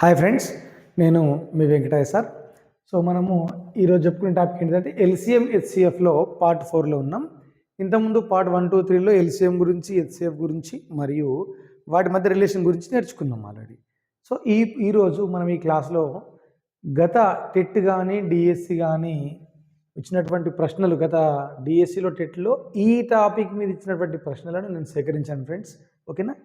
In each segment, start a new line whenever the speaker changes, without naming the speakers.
Hi friends నేను మీ Venkataiah sir. So మనము ఈరోజు చెప్పుకునే టాపిక్ ఏంటంటే ఎల్సిఎం హెచ్సిఎఫ్లో పార్ట్ ఫోర్లో ఉన్నాం. ఇంతకుముందు పార్ట్ వన్ టూ త్రీలో ఎల్సిఎం గురించి హెచ్సిఎఫ్ గురించి మరియు వాటి మధ్య రిలేషన్ గురించి నేర్చుకున్నాం ఆల్రెడీ. సో ఈ ఈరోజు మనం ఈ క్లాస్లో గత టెట్ కానీ డిఎస్సి కానీ ఇచ్చినటువంటి ప్రశ్నలు గత డిఎస్సిలో టెట్లో ఈ టాపిక్ మీద ఇచ్చినటువంటి ప్రశ్నలను నేను సేకరించాను ఫ్రెండ్స్. ఓకేనా?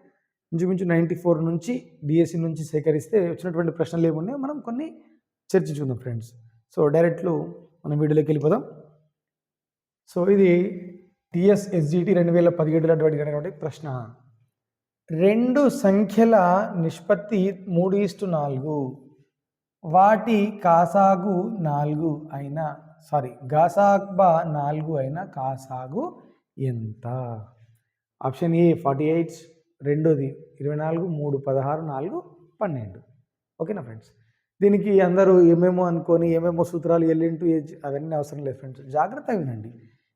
ఇంచుమించు నైంటీ ఫోర్ నుంచి డిఎస్సి నుంచి సేకరిస్తే వచ్చినటువంటి ప్రశ్నలు ఏమున్నాయో మనం కొన్ని చర్చించుకుందాం ఫ్రెండ్స్. సో డైరెక్ట్లు మనం వీడియోలోకి వెళ్ళిపోదాం. సో ఇది టిఎస్ఎస్జిటి రెండు వేల పదిహేడులో అడిగినటువంటి ప్రశ్న. రెండు సంఖ్యల నిష్పత్తి మూడు ఈస్టు నాలుగు వాటి కాసాగు నాలుగు అయినా సారీ గాసాగ్బా నాలుగు అయినా కాసాగు ఎంత? Option A forty eight. రెండోది ఇరవై నాలుగు మూడు పదహారు నాలుగు పన్నెండు. ఓకేనా ఫ్రెండ్స్? దీనికి అందరూ ఏమేమో అనుకొని ఏమేమో సూత్రాలు ఎల్లింటూ అవన్నీ అవసరం లేదు ఫ్రెండ్స్. జాగ్రత్తగా వినండి.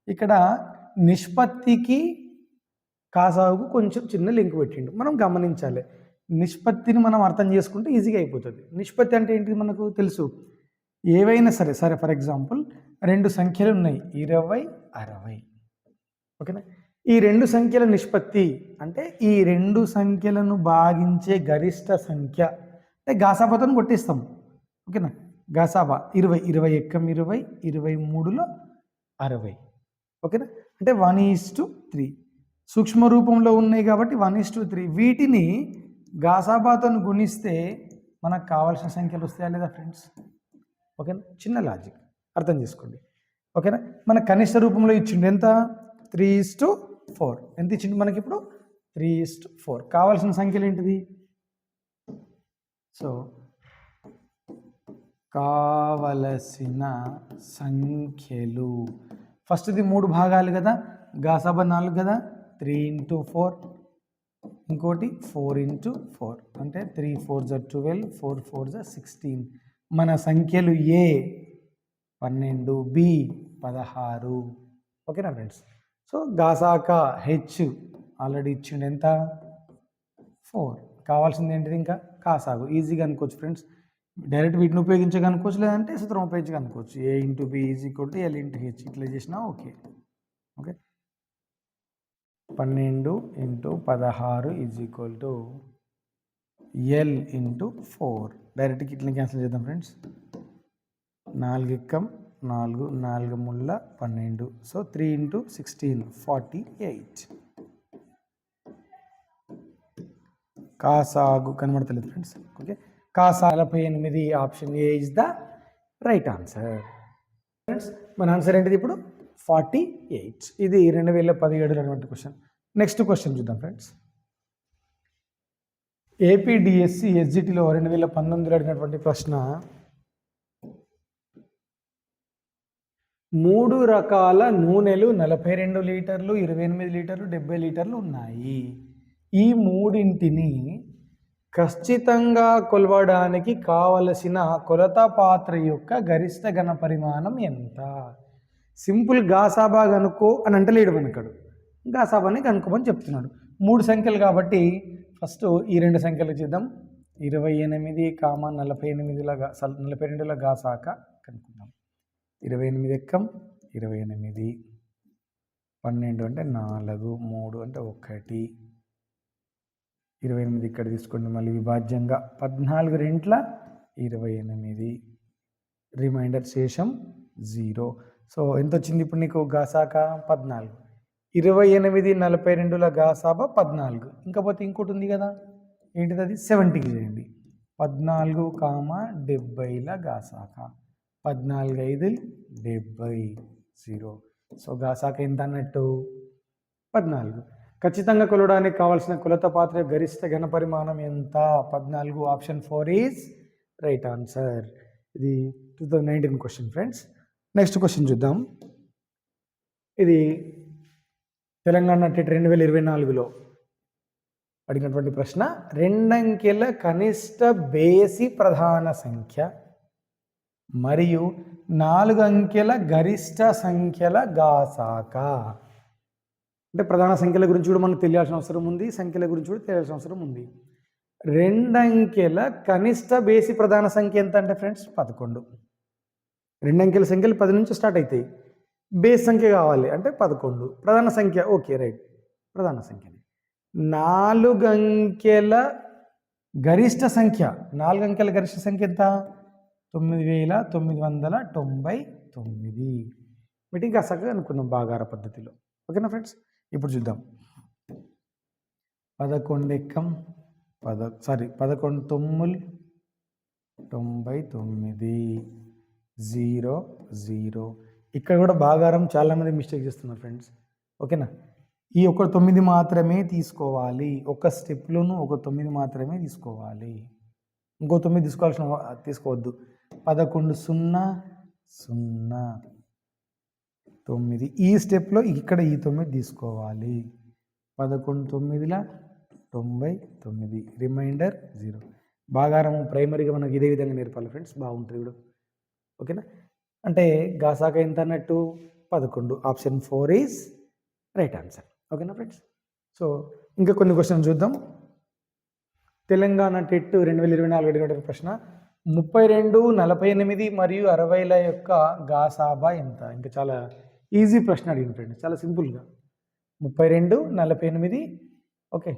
ఇక్కడ నిష్పత్తికి కాసాగుకు కొంచెం చిన్న లింక్ పెట్టిండు. మనం గమనించాలి. నిష్పత్తిని మనం అర్థం చేసుకుంటే ఈజీగా అయిపోతుంది. నిష్పత్తి అంటే ఏంటి మనకు తెలుసు? ఏవైనా సరే సరే ఫర్ ఎగ్జాంపుల్ రెండు సంఖ్యలు ఉన్నాయి. ఇరవై అరవై. ఓకేనా? ఈ రెండు సంఖ్యల నిష్పత్తి అంటే ఈ రెండు సంఖ్యలను భాగించే గరిష్ట సంఖ్య. అంటే గాసాబాతో కొట్టిస్తాం. ఓకేనా? గాసాబా ఇరవై ఇరవై ఎక్కం ఇరవై ఇరవై మూడులో అరవై. ఓకేనా? అంటే వన్ ఈస్ టు త్రీ. సూక్ష్మ రూపంలో ఉన్నాయి కాబట్టి వన్ ఈస్ టు త్రీ. వీటిని గాసాబాతో గుణిస్తే మనకు కావాల్సిన సంఖ్యలు వస్తాయా లేదా ఫ్రెండ్స్? ఓకేనా? చిన్న లాజిక్. అర్థం చేసుకోండి. ఓకేనా? మన కనిష్ట రూపంలో ఇచ్చిండు. ఎంత? Three is to four. ఎంత ఇచ్చింది మనకి ఇప్పుడు త్రీ ఈస్ట్ ఫోర్. కావాల్సిన సంఖ్యలు ఏంటిది? సో కావలసిన సంఖ్యలు. ఫస్ట్ది మూడు భాగాలు కదా? గాసాబ నాలుగు కదా? Three into four. ఇంకోటి ఫోర్ ఇంటూ ఫోర్. అంటే త్రీ ఫోర్ జా ట్వెల్వ్ ఫోర్ ఫోర్ జా సిక్స్టీన్. మన సంఖ్యలు ఏ? పన్నెండు బి పదహారు. ఓకేనా ఫ్రెండ్స్? సో గాసాక హెచ్ ఆల్రెడీ ఇచ్చిండు ఎంత? ఫోర్. కావాల్సింది ఏంటిది ఇంకా? కాసాగు. ఈజీగా అనుకోవచ్చు ఫ్రెండ్స్. డైరెక్ట్ వీటిని ఉపయోగించగా అనుకోవచ్చు లేదంటే సూత్రం ఉపయోగించగా అనుకోవచ్చు. ఏ ఇంటూ బి ఈజీ కొట్టి ఎల్ ఇంటూ హెచ్. ఇట్లా చేసినా ఓకే. ఓకే? పన్నెండు ఇంటూ పదహారు is equal to L into four. డైరెక్ట్గా ఇట్లా క్యాన్సిల్ చేద్దాం ఫ్రెండ్స్. నాలుగు ఎక్కం. నాలుగు నాలుగు ముళ్ళ పన్నెండు. So three into sixteen forty eight. కాసాగు కనబడతలేదు ఫ్రెండ్స్. ఓకే. కాసా నలభై ఎనిమిది option A is the right answer. Friends మన ఆన్సర్ ఏంటిది ఇప్పుడు? Forty eight. ఇది రెండు వేల పదిహేడులో అటువంటి క్వశ్చన్. నెక్స్ట్ క్వశ్చన్ చూద్దాం ఫ్రెండ్స్. ఏపీడిఎస్సి ఎస్జిటిలో రెండు వేల పంతొమ్మిదిలో అడిగినటువంటి ప్రశ్న మూడు రకాల నూనెలు నలభై రెండు లీటర్లు ఇరవై ఎనిమిది లీటర్లు డెబ్బై లీటర్లు ఉన్నాయి. ఈ మూడింటిని ఖచ్చితంగా కొలవడానికి కావలసిన కొలత పాత్ర యొక్క గరిష్ట ఘన పరిమాణం ఎంత? సింపుల్ గాసాబా కనుక్కో అని అంటలేడు వెనుకడు. గాసాబాని కనుక్కోమని చెప్తున్నాడు. మూడు సంఖ్యలు కాబట్టి ఫస్ట్ ఈ రెండు సంఖ్యలు చేద్దాం. ఇరవై ఎనిమిది కామ నలభై ఎనిమిదిల గా నలభై రెండుల గాసాక కనుక్కుందాం. ఇరవై ఎనిమిది ఎక్కం ఇరవై ఎనిమిది. పన్నెండు అంటే నాలుగు మూడు అంటే ఒకటి. ఇరవై ఎనిమిది ఇక్కడ తీసుకోండి మళ్ళీ విభాజ్యంగా. పద్నాలుగు రెంట్ల ఇరవై ఎనిమిది. రిమైండర్ శేషం జీరో. సో ఎంత వచ్చింది ఇప్పుడు నీకు గాసాక పద్నాలుగు. ఇరవై ఎనిమిది నలభై రెండుల గాసాబ పద్నాలుగు. ఇంకపోతే ఇంకోటి ఉంది కదా? ఏంటిది అది? సెవెంటీకి చేయండి. పద్నాలుగు కామ డెబ్బైల గాసాక పద్నాలుగు ఐదు డెబ్బై జీరో. సో గాసాక ఎంత అన్నట్టు పద్నాలుగు. ఖచ్చితంగా కొలవడానికి కావాల్సిన కొలత పాత్ర గరిష్ట ఘన పరిమాణం ఎంత? పద్నాలుగు option four is right answer. ఇది two thousand nineteen question friends. Next question చూద్దాం. ఇది తెలంగాణ టెట్ రెండు వేల ఇరవై నాలుగులో అడిగినటువంటి ప్రశ్న. రెండంకెల కనిష్ట బేసి ప్రధాన సంఖ్య మరియు నాలుగు అంకెల గరిష్ట సంఖ్యల గాసాక. అంటే ప్రధాన సంఖ్యల గురించి కూడా మనకు తెలియాల్సిన అవసరం ఉంది సంఖ్యల గురించి కూడా తెలియాల్సిన అవసరం ఉంది. రెండంకెల కనిష్ట బేసి ప్రధాన సంఖ్య ఎంత అంటే ఫ్రెండ్స్? పదకొండు. రెండంకెల సంఖ్యలు పది నుంచి స్టార్ట్ అవుతాయి బేస్ సంఖ్య కావాలి అంటే పదకొండు. ప్రధాన సంఖ్య ఓకే రైట్. ప్రధాన సంఖ్య నాలుగు అంకెల గరిష్ట సంఖ్య నాలుగు అంకెల గరిష్ట సంఖ్య ఎంత? తొమ్మిది వేల తొమ్మిది వందల తొంభై తొమ్మిది. మీటింగ్ చక్కగా అనుకుందాం బాగార పద్ధతిలో. ఓకేనా ఫ్రెండ్స్? ఇప్పుడు చూద్దాం. పదకొండు ఎక్కం పద సారీ పదకొండు తొమ్మిది తొంభై తొమ్మిది. Zero zero. ఇక్కడ కూడా బాగారం చాలామంది మిస్టేక్ చేస్తున్నారు ఫ్రెండ్స్. ఓకేనా? ఈ ఒక తొమ్మిది మాత్రమే తీసుకోవాలి. ఒక స్టెప్లోనూ ఒక తొమ్మిది మాత్రమే తీసుకోవాలి. ఇంకో తొమ్మిది తీసుకోవాల్సిన తీసుకోవద్దు. పదకొండు సున్నా సున్నా. తొమ్మిది. ఈ స్టెప్లో ఇక్కడ ఈ తొమ్మిది తీసుకోవాలి. పదకొండు తొమ్మిదిల తొంభై తొమ్మిది. Remainder zero. బాగారం ప్రైమరీగా మనకి ఇదే విధంగా నేర్పాలి ఫ్రెండ్స్. బాగుంటుంది కూడా ఓకేనా? అంటే గాసాక ఎంత అన్నట్టు? పదకొండు. Option four is right answer. ఓకేనా ఫ్రెండ్స్? సో ఇంకా కొన్ని క్వశ్చన్ చూద్దాం. తెలంగాణ టెట్ రెండు వేల ఇరవై నాలుగు అడిగిన ప్రశ్న. ముప్పై రెండు నలభై ఎనిమిది మరియు అరవైల యొక్క గాసాబా ఎంత? ఇంకా చాలా ఈజీ ప్రశ్న అడిగిన ఫ్రెండ్ చాలా సింపుల్గా ముప్పై రెండు నలభై ఎనిమిది ఓకే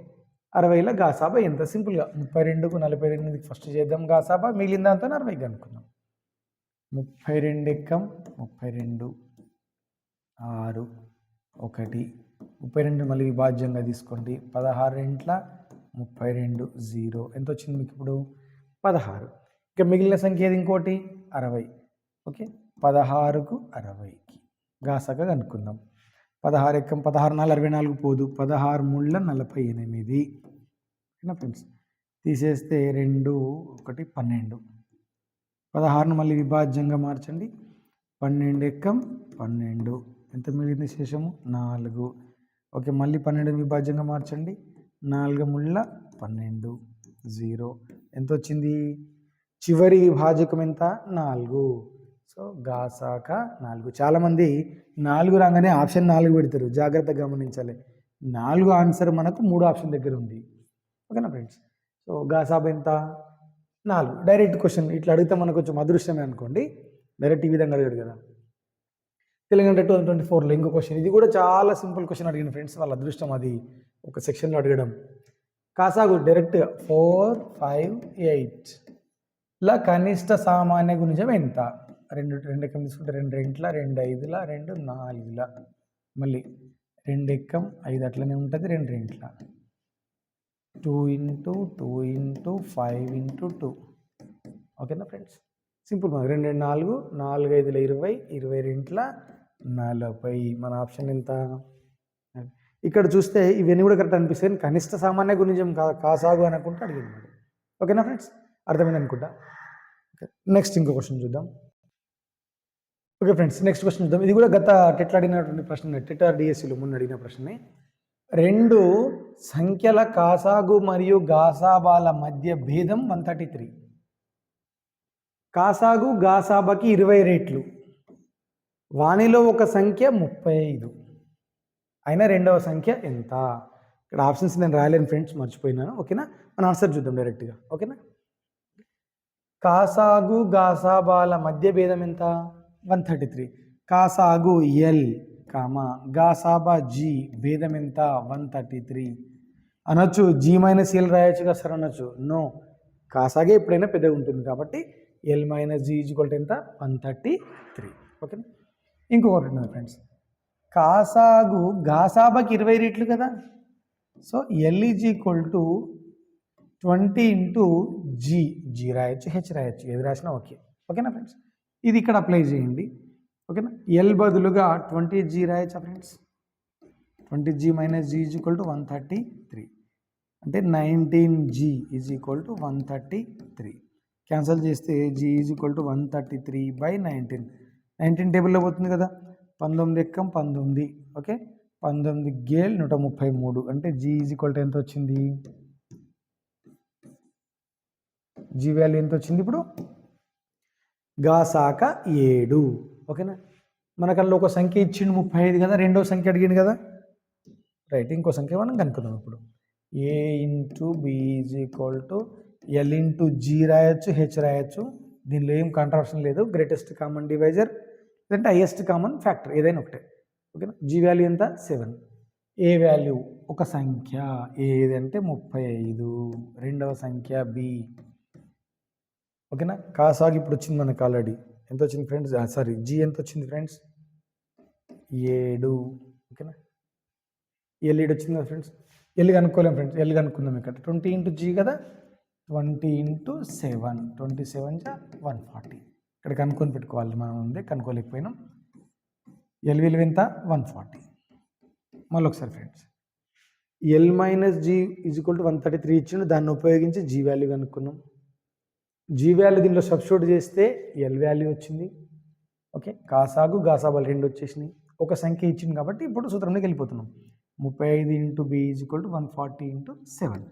అరవైల గాసాబా ఎంత? సింపుల్గా ముప్పై రెండుకు నలభై ఎనిమిదికి ఫస్ట్ చేద్దాం గాసాబా మిగిలిన దాంతో అరవైకి అనుకున్నాం ముప్పై రెండు ఎక్కం? ముప్పై రెండు ఆరు ఒకటి. ముప్పై రెండు మళ్ళీ విభాజ్యంగా తీసుకోండి. పదహారు ఇంట్ల ముప్పై రెండు జీరో. ఎంత వచ్చింది మీకు ఇప్పుడు? పదహారు. ఇక మిగిలిన సంఖ్య ఏది ఇంకోటి? అరవై. ఓకే? పదహారుకు అరవైకి. గాసగా కనుక్కుందాం. పదహారు ఎక్కం పదహారు నాలుగు అరవై నాలుగు పోదు. పదహారు ముళ్ళ నలభై ఎనిమిది. ఓకేనా ఫ్రెండ్స్? తీసేస్తే రెండు ఒకటి పన్నెండు. పదహారును మళ్ళీ విభాజ్యంగా మార్చండి. పన్నెండు ఎక్కం పన్నెండు. ఎంత మిగిలింది శేషము? నాలుగు. ఓకే మళ్ళీ పన్నెండు విభాజ్యంగా మార్చండి. నాలుగు ముళ్ళ పన్నెండు. జీరో. ఎంత వచ్చింది చివరి విభాజకం ఎంత? నాలుగు. సో గాసాక నాలుగు. చాలామంది నాలుగు రాగానే ఆప్షన్ నాలుగు పెడతారు. జాగ్రత్తగా గమనించాలి. నాలుగు ఆన్సర్ మనకు మూడు ఆప్షన్ దగ్గర ఉంది. ఓకేనా ఫ్రెండ్స్? సో గాసాబ్ ఎంత నాలుగు. Direct question. ఇట్లా అడిగితే మనకు కొంచెం అదృష్టమే అనుకోండి. డైరెక్ట్ ఈ విధంగా అడిగాడు కదా. తెలంగాణ టూ థౌసండ్ ట్వంటీ ఫోర్లో ఇంకో క్వశ్చన్. ఇది కూడా చాలా సింపుల్ క్వశ్చన్ అడిగిన ఫ్రెండ్స్. వాళ్ళ అదృష్టం అది. ఒక సెక్షన్లో అడగడం. కాసాగు డైరెక్ట్ ఫోర్ ఫైవ్ ఎయిట్. ఇలా కనిష్ట సామాన్య గుణిజం ఎంత? రెండు రెండు ఎక్కం తీసుకుంటే రెండు రెంట్ల రెండు ఐదుల రెండు నాలుగుల. మళ్ళీ రెండు ఎక్కం ఐదు అట్లనే ఉంటుంది రెండు రెంట్ల. Two into two into five into two. ఓకేనా ఫ్రెండ్స్? సింపుల్ మనం రెండు రెండు నాలుగు నాలుగు ఐదుల ఇరవై ఇరవై రెంట్ల నలభై. మన ఆప్షన్ ఎంత? ఇక్కడ చూస్తే ఇవన్నీ కూడా కరెక్ట్ అనిపిస్తాయి. కనిష్ట సామాన్య గురించి కా కాసాగు అనుకుంటే అడిగినాడు ఓకేనా ఫ్రెండ్స్? అర్థమైంది అనుకుంటా? నెక్స్ట్ ఇంకో క్వశ్చన్ చూద్దాం. ఓకే ఫ్రెండ్స్ నెక్స్ట్ క్వశ్చన్ చూద్దాం. ఇది కూడా గత టెట్ అడిగినటువంటి ప్రశ్న టెటార్ డిఎస్సిలో ముందు అడిగిన ప్రశ్నే రెండు సంఖ్యల కాసాగు మరియు గాసాబాల మధ్య భేదం వన్ థర్టీ త్రీ కాసాగు గాసాబాకి ఇరవై రేట్లు. వానిలో ఒక సంఖ్య ముప్పై ఐదు. అయినా రెండవ సంఖ్య ఎంత? ఇక్కడ ఆప్షన్స్ నేను రాయలేను ఫ్రెండ్స్ మర్చిపోయినాను. ఓకేనా మన ఆన్సర్ చూద్దాం డైరెక్ట్గా ఓకేనా కాసాగు గాసాబాల మధ్య భేదం ఎంత? One thirty three. కాసాగు ఎల్ కామా. గాసాబా జీ భేదం ఎంత? One thirty three. అనొచ్చు జీ మైనస్ ఎల్ రాయొచ్చు కదా సార్ అనొచ్చు. నో. కాసాగే ఎప్పుడైనా పెద్దగా ఉంటుంది కాబట్టి ఎల్ మైనస్ జీ ఈజ్వల్ ఎంత? One thirty three. ఓకేనా? ఇంకొకటి ఉన్నది ఫ్రెండ్స్. కాసాగు గాసాబాకి ఇరవై రేట్లు కదా. So L is equal to twenty into G G రాయొచ్చు హెచ్ రాయొచ్చు ఏది రాసినా ఓకే. ఓకేనా ఫ్రెండ్స్? ఇది ఇక్కడ అప్లై చేయండి. ఓకేనా? ఎల్ బదులుగా twenty G రాయొచ్చా friends? Twenty G minus G is equal to one thirty three. అంటే nineteen G is equal to one thirty three. Cancel చేస్తే G is equal to one thirty three by nineteen. Nineteen టేబుల్లో పోతుంది కదా? పంతొమ్మిది ఎక్కం పంతొమ్మిది. Okay? పంతొమ్మిది Gayle నూట ముప్పై మూడు. అంటే జీ ఈజ్ ఈక్వల్ టు ఎంత వచ్చింది? జీ వాల్యూ ఎంత వచ్చింది ఇప్పుడు? గాసాక ఏడు. ఓకేనా? మనకు అందులో ఒక సంఖ్య ఇచ్చిండు ముప్పై ఐదు కదా రెండో సంఖ్య అడిగిండు కదా. రైట్ ఇంకో సంఖ్య మనం కనుక్కుందాం ఇప్పుడు. A into B equal to L into G రాయొచ్చు హెచ్ రాయొచ్చు. దీనిలో ఏం కంట్రాప్షన్ లేదు. గ్రేటెస్ట్ కామన్ డివైజర్ లేదంటే హైయెస్ట్ కామన్ ఫ్యాక్టర్ ఏదైనా ఒకటే. ఓకేనా? జీ వాల్యూ ఎంత? సెవెన్ ఏ వాల్యూ ఒక సంఖ్య. ఏదంటే ముప్పై ఐదు రెండవ సంఖ్య బి ఓకేనా? కాసాగి ఇప్పుడు వచ్చింది మనకు ఆల్రెడీ ఎంత వచ్చింది ఫ్రెండ్స్ సారీ జీ ఎంత వచ్చింది ఫ్రెండ్స్ ఏడు. ఓకేనా? ఎల్ ఏడు వచ్చింది కదా ఫ్రెండ్స్ ఎల్ కనుక్కోలేం ఫ్రెండ్స్ ఎల్ కనుక్కుందాం ఇక్కడ. ట్వంటీ ఇంటూ జీ కదా? Twenty into seven. Twenty seven జా వన్ ఫార్టీ. ఇక్కడ కనుక్కొని పెట్టుకోవాలి మనం ఉంది కనుక్కోలేకపోయినాం. ఎల్ విలువ ఎంత? One forty. మళ్ళీ ఒకసారి friends L minus G is equal to one thirty three ఇచ్చిండు. దాన్ని ఉపయోగించి జీ వాల్యూ కనుక్కున్నాం. జీ వాల్యూ దీనిలో సబ్స్టిట్యూట్ చేస్తే ఎల్ వాల్యూ వచ్చింది. ఓకే కాసాగు గాసాబాలు రెండు వచ్చేసినాయి. ఒక సంఖ్య ఇచ్చింది కాబట్టి ఇప్పుడు సూత్రంలోకి వెళ్ళిపోతున్నాం. ముప్పై ఐదు into B is equal to one forty into seven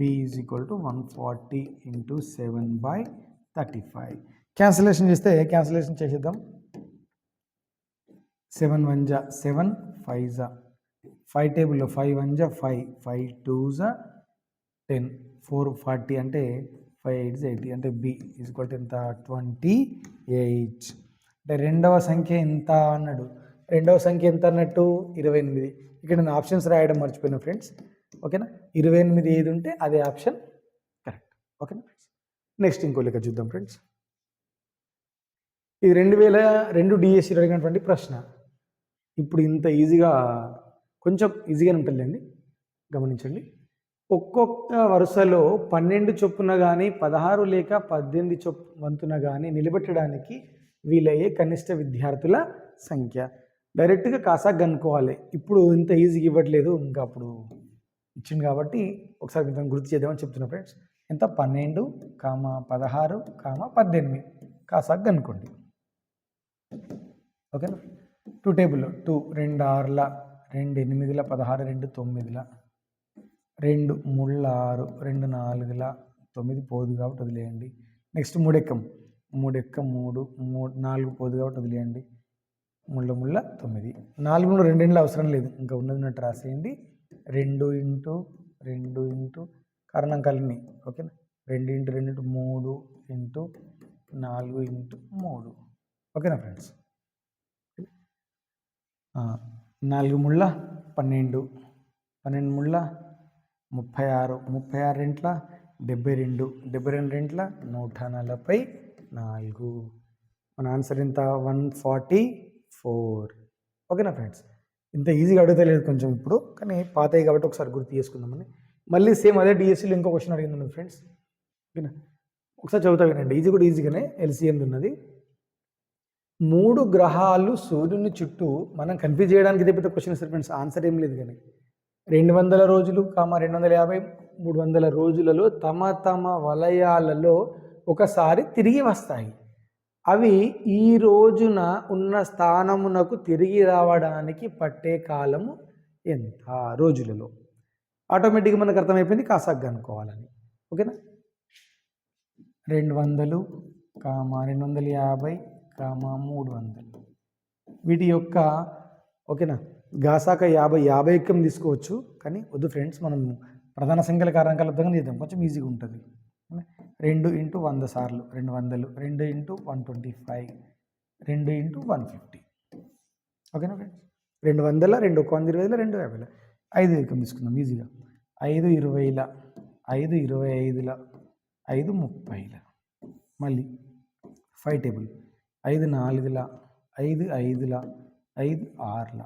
B is equal to one forty into seven by thirty five cancellation చేస్తే క్యాన్సిలేషన్ చేసేద్దాం. సెవెన్ వన్ జా సెవెన్ ఫైవ్ జా. ఫైవ్ టేబుల్లో ఫైవ్ వన్ జా ఫైవ్ ఫైవ్ టూ జా ten four forty అంటే five eight eighty అంటే B is equal to ఎంత? Twenty eight. అంటే రెండవ సంఖ్య ఎంత అన్నాడు? రెండవ సంఖ్య ఎంత అన్నట్టు? ఇరవై ఎనిమిది. ఇక్కడ నేను ఆప్షన్స్ రాయడం మర్చిపోయినా ఫ్రెండ్స్. ఓకేనా? ఇరవై ఎనిమిది ఏది ఉంటే అదే ఆప్షన్. కరెక్ట్. ఓకేనా? ఫ్రెండ్స్ నెక్స్ట్ ఇంకో లెక్క చూద్దాం ఫ్రెండ్స్. ఇది రెండు వేల రెండు డిఎస్సీలో అడిగినటువంటి ప్రశ్న. ఇప్పుడు ఇంత ఈజీగా కొంచెం ఈజీగానే ఉంటుందండి గమనించండి. ఒక్కొక్క వరుసలో పన్నెండు చొప్పున కానీ పదహారు లేక పద్దెనిమిది చొప్ వంతున కానీ నిలబెట్టడానికి వీలయ్యే కనిష్ట విద్యార్థుల సంఖ్య. డైరెక్ట్గా కాసాగ్ కనుక్కోవాలి ఇప్పుడు ఇంత ఈజీగా ఇవ్వట్లేదు. ఇంకా అప్పుడు ఇచ్చింది కాబట్టి ఒకసారి ఇంత గుర్తు చేద్దామని చెప్తున్నా ఫ్రెండ్స్. ఎంత? పన్నెండు కామ పదహారు కామ పద్దెనిమిది. కాసాగ్ కనుక్కోండి ఓకేనా? టూ టేబుల్లో టూ రెండు ఆరుల రెండు ఎనిమిదిల పదహారు రెండు తొమ్మిదిల. రెండు ముళ్ళ ఆరు రెండు నాలుగుల తొమ్మిది పోదు కాబట్టి వదిలేయండి. నెక్స్ట్ మూడెక్కం. మూడెక్క మూడు మూడు నాలుగు పోదు కాబట్టి వదిలేయండి. ముళ్ళ ముళ్ళ తొమ్మిది. నాలుగు రెండు రెండేళ్ళు అవసరం లేదు. ఇంకా ఉన్నది ఉన్నట్టు రాసేయండి. రెండు ఇంటూ రెండు ఇంటూ కారణాంకాలన్నీ ఓకేనా? రెండు ఇంటూ రెండు ఇంటూ మూడు ఇంటూ నాలుగు ఇంటూ మూడు. ఓకేనా ఫ్రెండ్స్? నాలుగు ముళ్ళ పన్నెండు. పన్నెండు ముళ్ళ ముప్పై ఆరు ముప్పై ఆరు రెంట్ల డెబ్బై రెండు డెబ్బై రెండు రెంట్ల నూట నలభై నాలుగు. మన ఆన్సర్ ఎంత? One forty four. ఓకేనా ఫ్రెండ్స్? ఇంత ఈజీగా అడుగుతలేదు కొంచెం ఇప్పుడు కానీ పాతయ్య కాబట్టి ఒకసారి గుర్తు చేసుకుందామని. మళ్ళీ సేమ్ అదే డిఎస్సీలో ఇంకో క్వశ్చన్ అడిగింది ఫ్రెండ్స్. ఓకేనా? ఒకసారి చదువుతా వినండి. ఈజీ కూడా ఈజీగానే ఎల్సీఎం ఉన్నది. మూడు గ్రహాలు సూర్యుని చుట్టూ మనం కన్ఫ్యూజ్ చేయడానికి పెద్ద క్వశ్చన్ సార్ ఫ్రెండ్స్? ఆన్సర్ ఏం లేదు కానీ. రెండు వందల రోజులు కామ రెండు వందల యాభై మూడు వందల రోజులలో తమ తమ వలయాలలో ఒకసారి తిరిగి వస్తాయి. అవి ఈ రోజున ఉన్న స్థానమునకు తిరిగి రావడానికి పట్టే కాలము ఎంత? రోజులలో. ఆటోమేటిక్గా మనకు అర్థమైపోయింది కాసాగ్గా అనుకోవాలని ఓకేనా? రెండు వందలు కామ రెండు వందల యాభై కామ మూడు వందలు. వీటి యొక్క ఓకేనా? గాసాక యాభై యాభై ఎక్కం తీసుకోవచ్చు. కానీ వద్దు ఫ్రెండ్స్ మనం ప్రధాన సంఖ్యల కారణాల అర్థంగా చేద్దాం. కొంచెం ఈజీగా ఉంటుంది. రెండు ఇంటూ వంద సార్లు రెండు వందలు రెండు ఇంటూ వన్ ట్వంటీ ఫైవ్ రెండు ఇంటూ వన్ ఫిఫ్టీ. ఓకేనా ఫ్రెండ్స్? రెండు వందల రెండు ఒక వంద ఇరవైల రెండు యాభైల. ఐదు ఎక్కం తీసుకుందాం ఈజీగా. ఐదు ఇరవైల ఐదు ఇరవై ఐదుల ఐదు ముప్పైల. మళ్ళీ ఫైవ్ టేబుల్. ఐదు నాలుగుల ఐదు ఐదుల ఐదు ఆరుల.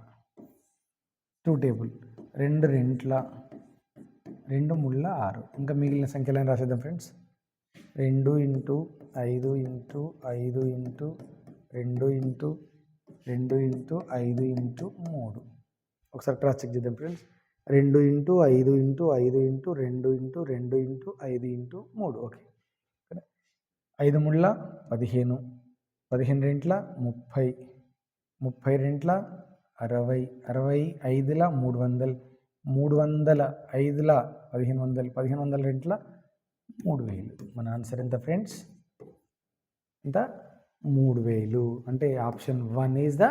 టూ టేబుల్ రెండు రెంట్ల రెండు ముళ్ళ ఆరు. ఇంకా మిగిలిన సంఖ్యలను రాసేద్దాం ఫ్రెండ్స్ రెండు ఇంటూ ఐదు ఇంటూ ఐదు ఇంటూ రెండు ఇంటూ రెండు ఇంటూ ఐదు ఇంటూ మూడు. ఒకసారి క్రాస్ చెక్ చేద్దాం ఫ్రెండ్స్ రెండు ఇంటూ ఐదు ఇంటూ ఐదు ఇంటూ రెండు ఇంటూ రెండు ఇంటూ ఐదు ఇంటూ మూడు. ఓకే. ఐదు ముళ్ళ పదిహేను. పదిహేను రెంట్ల ముప్పై. ముప్పై రెంట్ల అరవై అరవై ఐదుల మూడు వందలు మూడు వందల ఐదుల పదిహేను వందలు పదిహేను వందల రెంట్ల మూడు వేలు. మన ఆన్సర్ ఎంత ఫ్రెండ్స్? ఎంత? మూడు వేలు. అంటే option one is the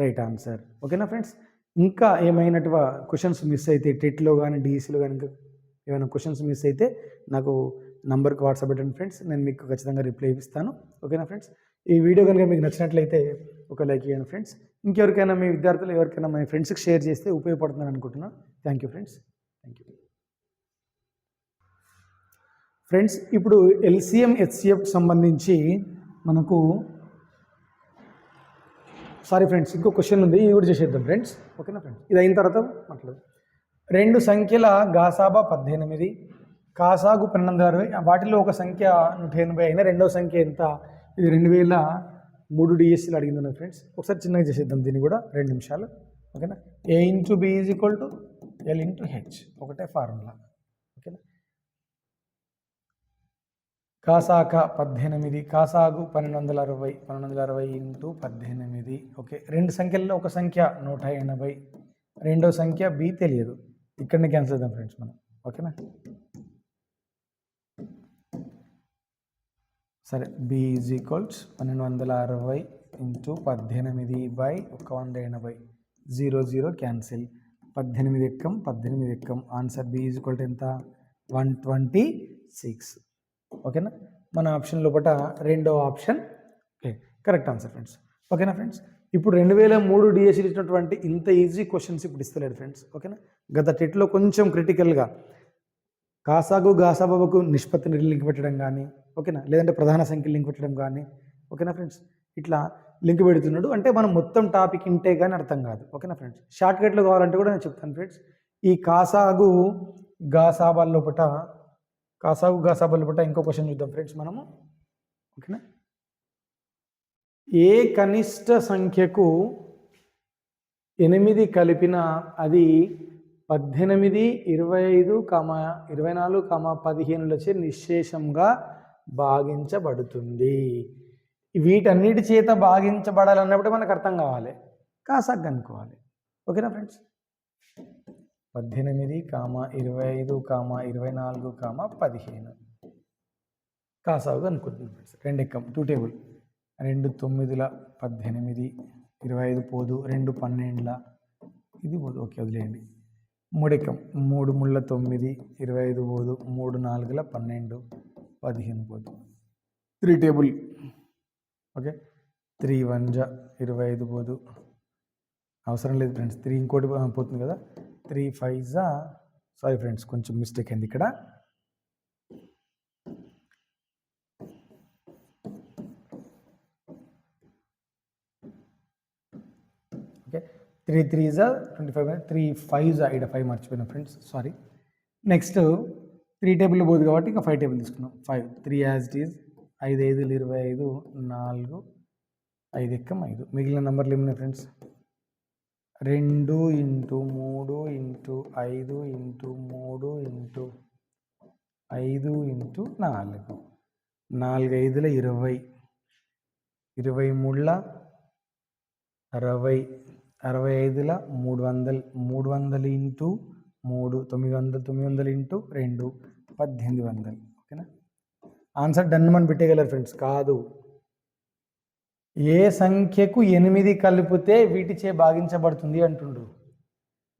right answer. ఓకేనా ఫ్రెండ్స్? ఇంకా ఏమైనటువ క్వశ్చన్స్ మిస్ అయితే టెట్లో కానీ డీసీలో కానీ ఏమైనా క్వశ్చన్స్ మిస్ అయితే నాకు నంబర్కి వాట్సాప్ పెట్టండి ఫ్రెండ్స్. నేను మీకు ఖచ్చితంగా రిప్లై ఇస్తాను. ఓకేనా ఫ్రెండ్స్? ఈ వీడియో కనుక మీకు నచ్చినట్లయితే ఒక లైక్ ఇవ్వండి ఫ్రెండ్స్. ఇంకెవరికైనా మీ విద్యార్థులు ఎవరికైనా మీ ఫ్రెండ్స్కి షేర్ చేస్తే ఉపయోగపడుతుందని అనుకుంటున్నాను thank you friends thank you friends ఇప్పుడు ఎల్సిఎం హెచ్సిఎఫ్ సంబంధించి మనకు సారీ ఫ్రెండ్స్ ఇంకో క్వశ్చన్ ఉంది. ఇది కూడా చేసేద్దాం ఫ్రెండ్స్ ఓకేనా ఫ్రెండ్స్ ఇది అయిన తర్వాత మాట్లాడు రెండు సంఖ్యల గాసాబా పద్దెనిమిది కాసాగు పన్నెండు అరవై వాటిలో ఒక సంఖ్య నూట ఎనభై అయినా రెండవ సంఖ్య ఎంత? ఇది రెండు వేల మూడు డిఎస్సీలు అడిగింది నా ఫ్రెండ్స్. ఒకసారి చిన్నగా చేసేద్దాం దీన్ని కూడా రెండు నిమిషాలు. ఓకేనా? A into B is equal to L into H ఒకటే ఫార్ములా. ఓకేనా? కాసాక పద్దెనిమిది కాసాగు పన్నెండు వందల అరవై పన్నెండు వందల అరవై ఇంటూ పద్దెనిమిది. ఓకే రెండు సంఖ్యల్లో ఒక సంఖ్య నూట ఎనభై రెండో సంఖ్య బి తెలియదు. ఇక్కడనే క్యాన్సిల్ చేద్దాం ఫ్రెండ్స్ మనం. ఓకేనా? సరే బి ఈజ్ ఈక్వల్స్ పన్నెండు వందల అరవై ఇంటూ పద్దెనిమిది బై ఒక వంద ఎనభై. జీరో జీరో క్యాన్సిల్ పద్దెనిమిది ఎక్కం పద్దెనిమిది ఎక్కం. ఆన్సర్ బి ఈజ్ ఈక్వల్ ఎంత? వన్ ట్వంటీ సిక్స్ ఓకేనా మన ఆప్షన్ లోపల రెండో option okay correct answer friends ఓకేనా ఫ్రెండ్స్ ఇప్పుడు రెండు వేల మూడు డిఎస్సీ ఇచ్చినటువంటి ఇంత ఈజీ క్వశ్చన్స్ ఇప్పుడు ఇస్తలేడు ఫ్రెండ్స్ ఓకేనా గత టెట్లో కొంచెం క్రిటికల్గా కాసాగు గాసాబాబుకు నిష్పత్తిని లింక్ పెట్టడం కానీ ఓకేనా? లేదంటే ప్రధాన సంఖ్య లింక్ పెట్టడం కానీ ఓకేనా ఫ్రెండ్స్? ఇట్లా లింక్ పెడుతున్నాడు. అంటే మనం మొత్తం టాపిక్ ఇంటే కానీ అర్థం కాదు. ఓకేనా ఫ్రెండ్స్? షార్ట్ కట్లో కావాలంటే కూడా నేను చెప్తాను ఫ్రెండ్స్. ఈ కాసాగు గాసాబాల్ లోపట కాసాగు గాసాబాల్ లోపట ఇంకో క్వశ్చన్ చూద్దాం ఫ్రెండ్స్ మనము. ఓకేనా? ఏ కనిష్ట సంఖ్యకు ఎనిమిది కలిపిన అది పద్దెనిమిది ఇరవై ఐదు కామ ఇరవై నాలుగు కామ పదిహేనులచే నిశ్శేషంగా భాగించబడుతుంది వీటన్నిటి చేత భాగించబడాలన్నప్పుడు మనకు అర్థం కావాలి. కాసాగ్ అనుకోవాలి ఓకేనా ఫ్రెండ్స్? పద్దెనిమిది కామ ఇరవై ఐదు కామ ఇరవై నాలుగు కామ పదిహేను. కాసాగు అనుకుంటుంది ఫ్రెండ్స్. రెండు ఎక్కం టూ టేబుల్. రెండు తొమ్మిదిల పద్దెనిమిది ఇరవై ఐదు పోదు రెండు పన్నెండుల. ఇది పోదు. ఓకే వదిలేయండి. మూడెక్కం. మూడు ముళ్ళ తొమ్మిది ఇరవై ఐదు పోదు మూడు నాలుగుల పన్నెండు. పదిహేను పోదు three table okay three one జా ఇరవై ఐదు పోదు. అవసరం లేదు ఫ్రెండ్స్ త్రీ ఇంకోటి పోతుంది కదా? త్రీ ఫైవ్ జా సారీ ఫ్రెండ్స్ కొంచెం మిస్టేక్ అయింది ఇక్కడ. ఓకే త్రీ త్రీ జా ట్వంటీ ఫైవ్ త్రీ ఫైవ్ జా ఇక్కడ ఫైవ్ మర్చిపోయినా friends sorry next three table పోదు కాబట్టి ఇంకా ఫైవ్ టేబుల్ తీసుకున్నాం. Five three as it is. ఐదు ఐదులు ఇరవై ఐదు నాలుగు ఐదు ఎక్కం ఐదు. మిగిలిన నెంబర్లు ఏమున్నాయి ఫ్రెండ్స్? రెండు ఇంటూ మూడు ఇంటూ ఐదు ఇంటూ మూడు ఇంటూ ఐదు ఇంటూ నాలుగు. నాలుగు ఐదుల ఇరవై. ఇరవై మూడుల అరవై. అరవై ఐదుల మూడు వందలు. మూడు వందలు ఇంటూ మూడు తొమ్మిది వందలు తొమ్మిది వందలు ఇంటూ రెండు. పద్దెనిమిది వందలు ఓకేనా? ఆన్సర్ డన్ అని ఫ్రెండ్స్ కాదు. ఏ సంఖ్యకు ఎనిమిది కలిపితే వీటిచే భాగించబడుతుంది అంటుండ్రు.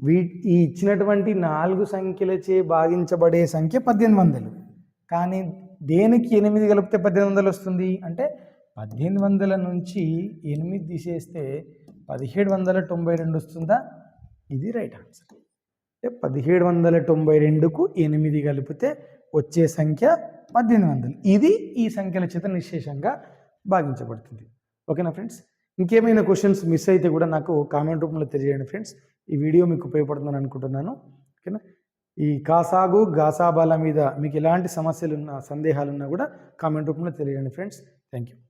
వీ ఈ ఇచ్చినటువంటి నాలుగు సంఖ్యలచే భాగించబడే సంఖ్య పద్దెనిమిది వందలు. కానీ దేనికి ఎనిమిది కలిపితే పద్దెనిమిది వందలు వస్తుంది? అంటే పద్దెనిమిది వందల నుంచి ఎనిమిది తీసేస్తే పదిహేడు వందల తొంభై రెండు వస్తుందా? ఇది రైట్ ఆన్సర్ పదిహేడు వందల తొంభై రెండుకు ఎనిమిది కలిపితే వచ్చే సంఖ్య పద్దెనిమిది వందలు. ఇది ఈ సంఖ్యల చేత నిశేషంగా భాగించబడుతుంది. ఓకేనా ఫ్రెండ్స్? ఇంకేమైనా క్వశ్చన్స్ మిస్ అయితే కూడా నాకు కామెంట్ రూపంలో తెలియజేయండి ఫ్రెండ్స్. ఈ వీడియో మీకు ఉపయోగపడుతుందని అనుకుంటున్నాను. ఓకేనా? ఈ కాసాగు గాసాబాల మీద మీకు ఎలాంటి సమస్యలు ఉన్నా సందేహాలు ఉన్నా కూడా కామెంట్ రూపంలో తెలియజేయండి ఫ్రెండ్స్. Thank you